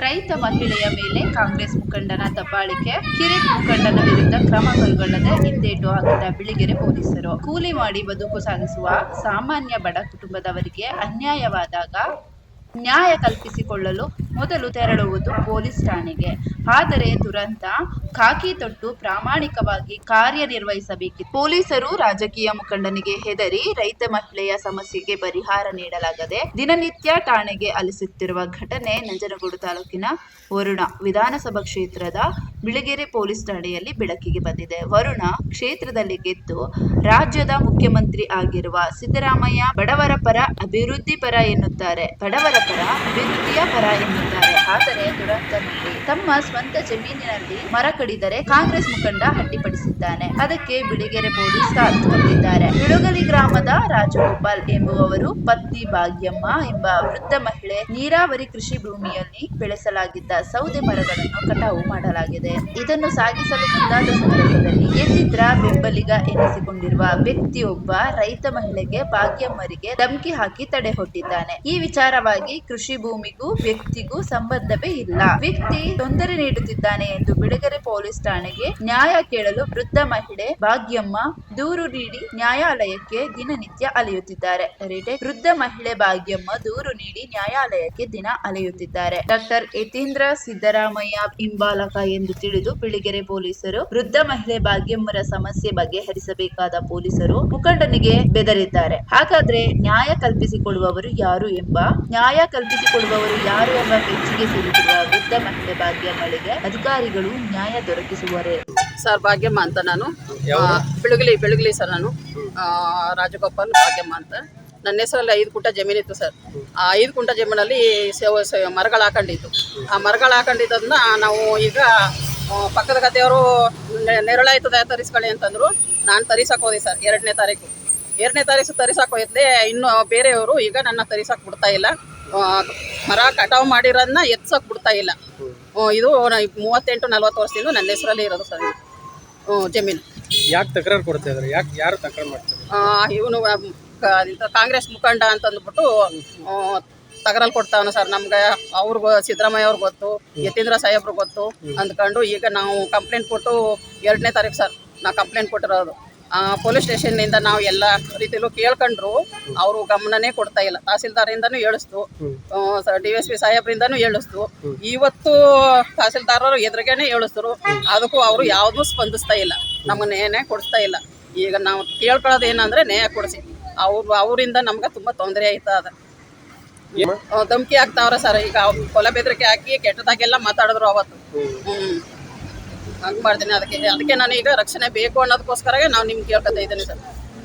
ರೈತ ಮಹಿಳೆಯ ಮೇಲೆ ಕಾಂಗ್ರೆಸ್ ಮುಖಂಡನ ದಬ್ಬಾಳಿಕೆ ಕಿರಿಕ್ ಮುಖಂಡನ ವಿರುದ್ಧ ಕ್ರಮ ಕೈಗೊಳ್ಳದೆ ಹಿಂದೇಟು ಹಾಕಿದ ಬಿಳಿಗೆರೆ ಪೊಲೀಸರು. ಕೂಲಿ ಮಾಡಿ ಬದುಕು ಸಾಗಿಸುವ ಸಾಮಾನ್ಯ ಬಡ ಕುಟುಂಬದವರಿಗೆ ಅನ್ಯಾಯವಾದಾಗ ನ್ಯಾಯ ಕಲ್ಪಿಸಿಕೊಳ್ಳಲು ಮೊದಲು ತೆರಳುವುದು ಪೊಲೀಸ್ ಠಾಣೆಗೆ. ಆದರೆ ದುರಂತ ಖಾಕಿ ತೊಟ್ಟು ಪ್ರಾಮಾಣಿಕವಾಗಿ ಕಾರ್ಯನಿರ್ವಹಿಸಬೇಕಿತ್ತು. ಪೊಲೀಸರು ರಾಜಕೀಯ ಮುಖಂಡನಿಗೆ ಹೆದರಿ ರೈತ ಮಹಿಳೆಯ ಸಮಸ್ಯೆಗೆ ಪರಿಹಾರ ನೀಡಲಾಗದೆ ದಿನನಿತ್ಯ ಠಾಣೆಗೆ ಅಲಿಸುತ್ತಿರುವ ಘಟನೆ ನಂಜನಗೂಡು ತಾಲೂಕಿನ ವರುಣ ವಿಧಾನಸಭಾ ಕ್ಷೇತ್ರದ ಬಿಳಿಗೆರೆ ಪೊಲೀಸ್ ಠಾಣೆಯಲ್ಲಿ ಬೆಳಕಿಗೆ ಬಂದಿದೆ. ವರುಣ ಕ್ಷೇತ್ರದಲ್ಲಿ ಗೆದ್ದು ರಾಜ್ಯದ ಮುಖ್ಯಮಂತ್ರಿ ಆಗಿರುವ ಸಿದ್ದರಾಮಯ್ಯ ಬಡವರ ಪರ ಅಭಿವೃದ್ಧಿ ಪರ ಎನ್ನುತ್ತಾರೆ. ಬಡವರ ಪರ ಅಭಿವೃದ್ಧಿಯ ಪರ ಎನ್ನುತ್ತಾರೆ. ಆದರೆ ದುರಂತ ನೋಡಿ ತಮ್ಮ ಸ್ವಂತ ಜಮೀನಿನಲ್ಲಿ ಮರ ಕಡಿದರೆ ಕಾಂಗ್ರೆಸ್ ಮುಖಂಡ ಅಡ್ಡಿಪಡಿಸಿದ್ದಾನೆ ಅದಕ್ಕೆ ಬಿಳಿಗೆರೆ ಪೊಲೀಸ್ ಕೊಟ್ಟಿದ್ದಾರೆ ರಾಜಗೋಪಾಲ್ ಎಂಬುವವರು ಪತ್ನಿ ಭಾಗ್ಯಮ್ಮ ಎಂಬ ವೃದ್ಧ ಮಹಿಳೆ ನೀರಾವರಿ ಕೃಷಿ ಭೂಮಿಯಲ್ಲಿ ಬೆಳೆಸಲಾಗಿದ್ದ ಸೌದೆ ಮರಗಳನ್ನು ಕಟಾವು ಮಾಡಲಾಗಿದೆ. ಇದನ್ನು ಸಾಗಿಸಲು ಮುಂದಾದ ಸಂದರ್ಭದಲ್ಲಿ ಎಲ್ಲಿದ್ರ ಬೆಂಬಲಿಗ ಎನಿಸಿಕೊಂಡಿರುವ ವ್ಯಕ್ತಿಯೊಬ್ಬ ರೈತ ಮಹಿಳೆಗೆ ಭಾಗ್ಯಮ್ಮರಿಗೆ ಧಮಕಿ ಹಾಕಿ ತಡೆ ಹೊಟ್ಟಿದ್ದಾನೆ. ಈ ವಿಚಾರವಾಗಿ ಕೃಷಿ ಭೂಮಿಗೂ ವ್ಯಕ್ತಿಗೂ ಸಂಬಂಧವೇ ಇಲ್ಲ. ವ್ಯಕ್ತಿ ತೊಂದರೆ ನೀಡುತ್ತಿದ್ದಾನೆ ಎಂದು ಬೆಳಗರೆ ಪೊಲೀಸ್ ಠಾಣೆಗೆ ನ್ಯಾಯ ಕೇಳಲು ವೃದ್ಧ ಮಹಿಳೆ ಭಾಗ್ಯಮ್ಮ ದೂರು ನೀಡಿ ನ್ಯಾಯಾಲಯಕ್ಕೆ ದಿನನಿತ್ಯ ಅಲೆಯುತ್ತಿದ್ದಾರೆ. ರಿಟೇಕ್ ವೃದ್ಧ ಮಹಿಳೆ ಭಾಗ್ಯಮ್ಮ ದೂರು ನೀಡಿ ನ್ಯಾಯಾಲಯಕ್ಕೆ ದಿನ ಅಲೆಯುತ್ತಿದ್ದಾರೆ. ಡಾಕ್ಟರ್ ಯತೀಂದ್ರ ಸಿದ್ದರಾಮಯ್ಯ ಹಿಂಬಾಲಕ ಎಂದು ತಿಳಿದು ಬಿಳಿಗೆರೆ ಪೊಲೀಸರು ವೃದ್ಧ ಮಹಿಳೆ ಭಾಗ್ಯಮ್ಮರ ಸಮಸ್ಯೆ ಬಗೆಹರಿಸಬೇಕಾದ ಪೊಲೀಸರು ಮುಖಂಡನಿಗೆ ಬೆದರಿದ್ದಾರೆ. ಹಾಗಾದ್ರೆ ನ್ಯಾಯ ಕಲ್ಪಿಸಿಕೊಡುವವರು ಯಾರು ಎಂಬ, ನ್ಯಾಯ ಕಲ್ಪಿಸಿಕೊಡುವವರು ಯಾರು ಎಂಬ ಬೆಚ್ಚಿಗೆ ಸಿಲುಕಿರುವ ವೃದ್ಧ ಮಹಿಳೆ ಭಾಗ್ಯಮ್ಮಳಿಗೆ ಅಧಿಕಾರಿಗಳು ನ್ಯಾಯ ದೊರಕಿಸುವರೇ? ಸರ್ ಭಾಗ್ಯಮ್ಮ ಅಂತ ನಾನು. ಬೆಳಗಲಿ ಬೆಳಗಲಿ ಸರ್ ನಾನು. ರಾಜಗೋಪಾಲ್ ಭಾಗ್ಯಮ್ಮ ಅಂತ. ನನ್ನ ಹೆಸರಲ್ಲಿ ಐದು ಕುಂಟ ಜಮೀನಿತ್ತು ಸರ್. ಆ ಐದು ಕುಂಟ ಜಮೀನಲ್ಲಿ ಸೇವ ಮರಗಳು ಹಾಕೊಂಡಿತ್ತು ಆ ಮರಗಳು ಹಾಕೊಂಡಿದ್ದನ್ನ ನಾವು ಈಗ ಪಕ್ಕದ ಗದ್ದೆಯವರು ನೆ- ನೆರಳಾಯ್ತದೆ ತರಿಸ್ಕೊಳ್ಳಿ ಅಂತಂದ್ರು. ನಾನು ತರಿಸಕ್ಕೆ ಹೋದೆ ಸರ್ ಎರಡನೇ ತಾರೀಕು. ಎರಡನೇ ತಾರೀಕು ತರಿಸಕ್ಕೆ ಹೋಯ್ತದೆ ಇನ್ನು ಬೇರೆಯವರು ಈಗ ನನ್ನ ತರಿಸಕ್ಕೆ ಬಿಡ್ತಾ ಇಲ್ಲ. ಮರ ಕಟಾವು ಮಾಡಿರೋದನ್ನ ಎತ್ಸಕ್ಕೆ ಬಿಡ್ತಾ ಇಲ್ಲ. ಇದು ಮೂವತ್ತೆಂಟು ನಲ್ವತ್ತು ವರ್ಷದಿಂದ ನನ್ನ ಹೆಸರಲ್ಲಿ ಇರೋದು ಸರ್ ಜಮೀನು ಯಾಕೆ ತಕರಾರು ಕೊಡ್ತಾ ಇದ್ದಾರೆ ಯಾಕೆ ಯಾರು ತಕರಾರು ಮಾಡ್ತಾರೆ ಇವನು ಕಾಂಗ್ರೆಸ್ ಮುಖಂಡ ಅಂತಂದ್ಬಿಟ್ಟು ಅಂದ್ಬಿಟ್ಟು ತಗರಲ್ಲಿ ಕೊಡ್ತಾವನ ಸರ್? ನಮ್ಗೆ ಅವ್ರಿಗೂ ಸಿದ್ದರಾಮಯ್ಯ ಅವ್ರಿಗೆ ಗೊತ್ತು ಯತೀಂದ್ರ ಸಾಹೇಬ್ರು ಗೊತ್ತು. ಅಂದ್ಕೊಂಡು ಈಗ ನಾವು ಕಂಪ್ಲೇಂಟ್ ಕೊಟ್ಟು ಎರಡನೇ ತಾರೀಕು ಸರ್ ನಾವು ಕಂಪ್ಲೇಂಟ್ ಕೊಟ್ಟಿರೋದು. ಪೊಲೀಸ್ ಸ್ಟೇಷನ್ನಿಂದ ನಾವು ಎಲ್ಲ ರೀತಿಯಲ್ಲೂ ಕೇಳ್ಕೊಂಡ್ರು. ಅವರು ಗಮನನೇ ಕೊಡ್ತಾ ಇಲ್ಲ. ತಹಸೀಲ್ದಾರಿಂದನೂ ಹೇಳಿಸ್ತು. ಡಿ ಎಸ್ ಪಿ ಸಾಹೇಬ್ರಿಂದನೂ ಹೇಳಿಸ್ತು. ಇವತ್ತು ತಹಸೀಲ್ದಾರರು ಎದುರಿಗೇನೆ ಹೇಳಿಸ್ತರು ಅದಕ್ಕೂ ಅವರು ಯಾವುದೂ ಸ್ಪಂದಿಸ್ತಾ ಇಲ್ಲ. ನಮಗೆ ನ್ಯಾಯನೇ ಕೊಡಿಸ್ತಾ ಇಲ್ಲ. ಈಗ ನಾವು ಕೇಳ್ಕೊಳ್ಳೋದು ಏನಂದ್ರೆ ನೇಯ ಕೊಡಿಸಿ. ಅವ್ರು ಅವರಿಂದ ನಮ್ಗೆ ತುಂಬ ತೊಂದರೆ ಆಯ್ತಾ ಅದ ಧಮಕಿ ಹಾಕ್ತಾವ್ರೆ ಸರ್. ಈಗ ಅವ್ರು ಕೊಲೆ ಬೆದರಿಕೆ ಹಾಕಿ ಕೆಟ್ಟದಾಗೆಲ್ಲ ಮಾತಾಡಿದ್ರು ಅವತ್ತು. ಹಂಗೆ ಮಾಡ್ತೀನಿ. ಅದಕ್ಕೆ ಅದಕ್ಕೆ ನಾನು ಈಗ ರಕ್ಷಣೆ ಬೇಕು ಅನ್ನೋದಕ್ಕೋಸ್ಕರ ನಾವು ನಿಮ್ಗೆ ಕೇಳ್ಕೊತಾ ಇದ್ದೀನಿ ಸರ್.